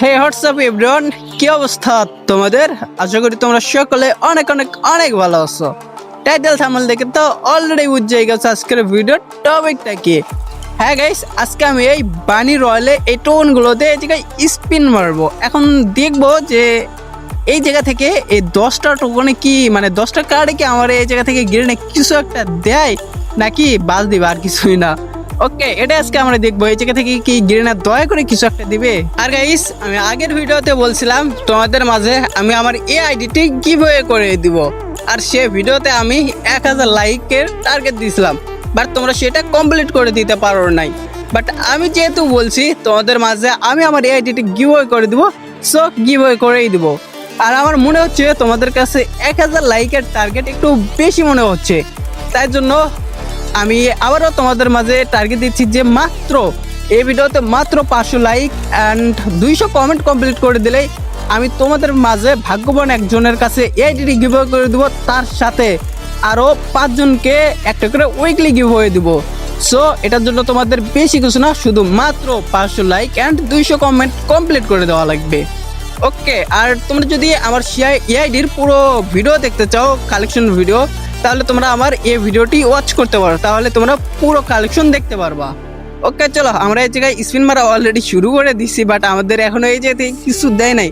হে WhatsApp everyone কি অবস্থা তোমাদের? আশা করি তোমরা সকলে অনেক অনেক অনেক ভালো আছো। টাইটেল থামাল দেখে তো অলরেডি বুঝে গেছে আজকের ভিডিও টপিকটা কি। হ্যাঁ গাইস আজকে আমি এই বানি রয়্যালে এই টোনগুলোতে এই জায়গায় স্পিন মারবো। এখন দেখব যে এই জায়গা থেকে এই দশটা টোকনে কি মানে দশটা কার্ডে কি আমার এই জায়গা থেকে গিরে কিছু একটা দেয়? নাকি বাদ দিবে আর কিছুই না? ওকে এটা আজকে আমরা দেখব। এই জায়গা থেকে কি গিরেনা দয়া করে কিছু একটা দিবে? আর গাইস আমি আগের ভিডিওতে বলছিলাম, তোমাদের মাঝে আমি আমার এই আইডিটি গিভওয়ে করে দিব। আর সে ভিডিওতে আমি এক হাজার লাইকের টার্গেট দিয়েছিলাম। বাট তোমরা সেটা কমপ্লিট করে দিতে পারো নাই। বাট আমি যেহেতু বলছি, তোমাদের মাঝে আমি আমার এই আইডিটি গিভওয়ে করে দিব সো গিভওয়ে করেই দিব। আর আমার মনে হচ্ছে তোমাদের কাছে এক হাজার লাইকের টার্গেট একটু বেশি মনে হচ্ছে। তাই জন্য আমি আবারও তোমাদের মাঝে টার্গেট দিচ্ছি যে মাত্র, এই ভিডিওতে মাত্র পাঁচশো লাইক অ্যান্ড দুইশো কমেন্ট কমপ্লিট করে দিলেই আমি তোমাদের মাঝে ভাগ্যবান একজনের কাছে এইটি গিভ করে দেবো। তার সাথে আরও পাঁচজনকে একটা করে উইকলি গিভ হয়ে দেবো। সো এটার জন্য তোমাদের বেশি কিছু না, শুধু মাত্র পাঁচশো লাইক অ্যান্ড দুইশো কমেন্ট কমপ্লিট করে দেওয়া লাগবে। ওকে আর তোমরা যদি আমার সিআই এআইডির পুরো ভিডিও দেখতে চাও কালেকশন ভিডিও তাহলে তোমরা আমার এই ভিডিওটি ওয়াচ করতে পারো। তাহলে তোমরা পুরো কালেকশন দেখতে পারবা। ওকে চলো, আমরা এই জায়গায় স্পিন মারা অলরেডি শুরু করে দিছি বাট আমাদের এখনও এই জায়গাতে কিছু দেয় নাই।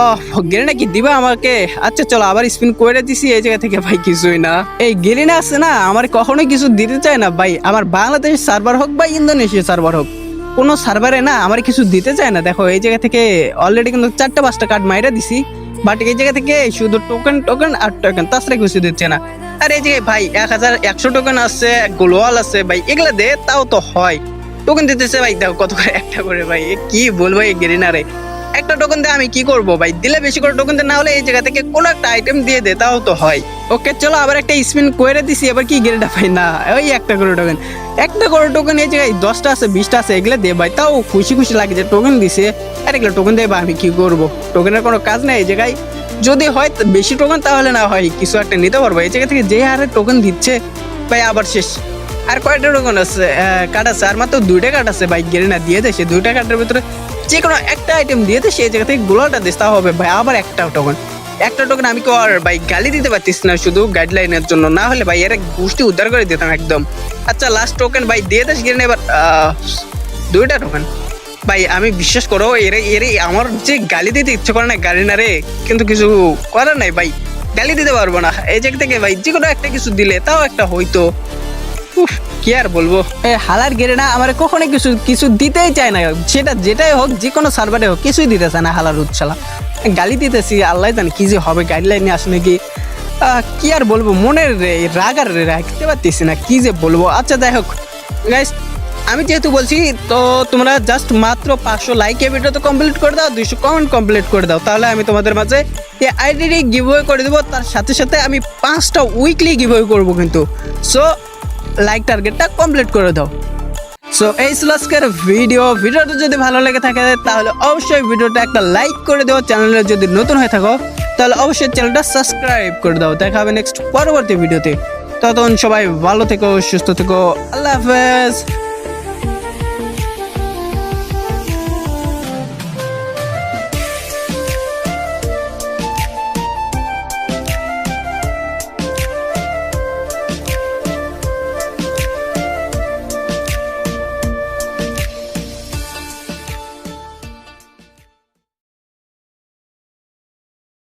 ও গেরিনা কি দিবা আমাকে? আচ্ছা চলো, আবার স্পিন করে দিছি, এই জায়গা থেকে ভাই কিছুই না। এই গেরিনা আছে না, আমার কখনোই কিছু দিতে চায় না ভাই। আমার বাংলাদেশ সার্ভার হোক বা ইন্দোনেশিয়া সার্ভার হোক, কোনো সার্ভারে না আমার কিছু দিতে চায় না। দেখো, এই জায়গা থেকে অলরেডি কিন্তু চারটা পাঁচটা কার্ড মাইরা দিছি। বাট এই জায়গা থেকে শুধু টোকেন টোকেন আর টোকেন তাছাড়া কিছু দিচ্ছে না। আর এই জায়গায় ভাই, এক হাজার একশো টোকেন আছে গোলওয়াল আছে, ভাই, এগুলা দে, তাও তো হয়। টোকেন দিতেছে, ভাই, দেখো কত করে একটা করে, ভাই কি বলব, এই গেরিনারে একটা টোকেন দিয়ে আমি কি করব ভাই? দিলে বেশি করে টোকেন দিয়ে না হলে এই জায়গা থেকে কোনো একটা আইটেম দিয়ে দে, তাও তো হয়। ওকে, চলো আবার একটা স্পিন করে দিছি এবার কি গেরিটা ভাই? না, ওই একটা করে টোকেন একটা করে টোকেন এই জায়গায় দশটা আছে, বিশটা আছে, এগুলো দে ভাই। তাও খুশি খুশি লাগে যে টোকেন দিছে। আর এগুলো টোকেন দেবে আমি কি করব? টোকেনের কোনো কাজ নেই এই জায়গায়। যদি হয় বেশি টোকেন তাহলে না হয়, কিছু একটা নিতে পারব। এই জায়গা থেকে যে হারে টোকেন দিচ্ছে, ভাই আবার শেষ। আর কয়টা টোকেন আছে? কার্ড আছে। আর মাত্র দুইটা কার্ড আছে বাইক গেলে না, দিয়ে দেয় সে দুইটা কার্ডের ভিতরে যে কোনো একটা আইটেম দিয়ে দে সেই জায়গা থেকে গোলাটা দিস, তা হবে ভাই, আবার একটা টোকেন একটা টোকেন আমি কি আর ভাই গালি দিতে পারতিস না, শুধু গাইডলাইনের জন্য। না হলে ভাই এর গোষ্ঠী উদ্ধার করে দিতাম একদম। আচ্ছা লাস্ট টোকেন ভাই দিয়ে দিস গিয়ে এবার দুইটা টোকেন ভাই, আমি বিশ্বাস করো, এরে এরে আমার যে গালি দিতে ইচ্ছে করে না, গালি না রে, কিন্তু কিছু করার নাই ভাই। গালি দিতে পারব না। এই জায়গা থেকে ভাই যে কোনো একটা কিছু দিলে তাও একটা হইতো। উফ, কি আর বলব? হালার গেরে না আমার কখনো কিছু কিছু দিতেই চায় না। সেটা যেটাই হোক যে কোনো সার্ভারে হোক কিছুই দিতে চায় না হালার উচ্ছালা। গালি দিতেছি আল্লাহ জানে কি যে হবে গাইডলাইনে আসে নাকি। কি আর বলব মনের রাগ আর রাখতে পারতেছি না কি যে বলব। আচ্ছা যাই হোক গাইস আমি যেহেতু বলছি তো তোমরা জাস্ট মাত্র পাঁচশো লাইক ভিডিও তো কমপ্লিট করে দাও দুইশো কমেন্ট কমপ্লিট করে দাও। তাহলে আমি তোমাদের মাঝে এই আইডিটি গিভওয়ে করে দেবো তার সাথে সাথে আমি পাঁচটা উইকলি গিভওয়ে করব কিন্তু। সো লাইক টার্গেটটা কমপ্লিট করে দাও। সো এই ছিল আজকের ভিডিও ভিডিওটা যদি ভালো লেগে থাকে, তাহলে অবশ্যই ভিডিওটা একটা লাইক করে দাও। চ্যানেলে যদি নতুন হয়ে থাকো, তাহলে অবশ্যই চ্যানেলটা সাবস্ক্রাইব করে দাও। দেখা হবে নেক্সট পরবর্তী ভিডিওতে ততক্ষণ সবাই ভালো থেকো, সুস্থ থেকো। আল্লাহ হাফেজ।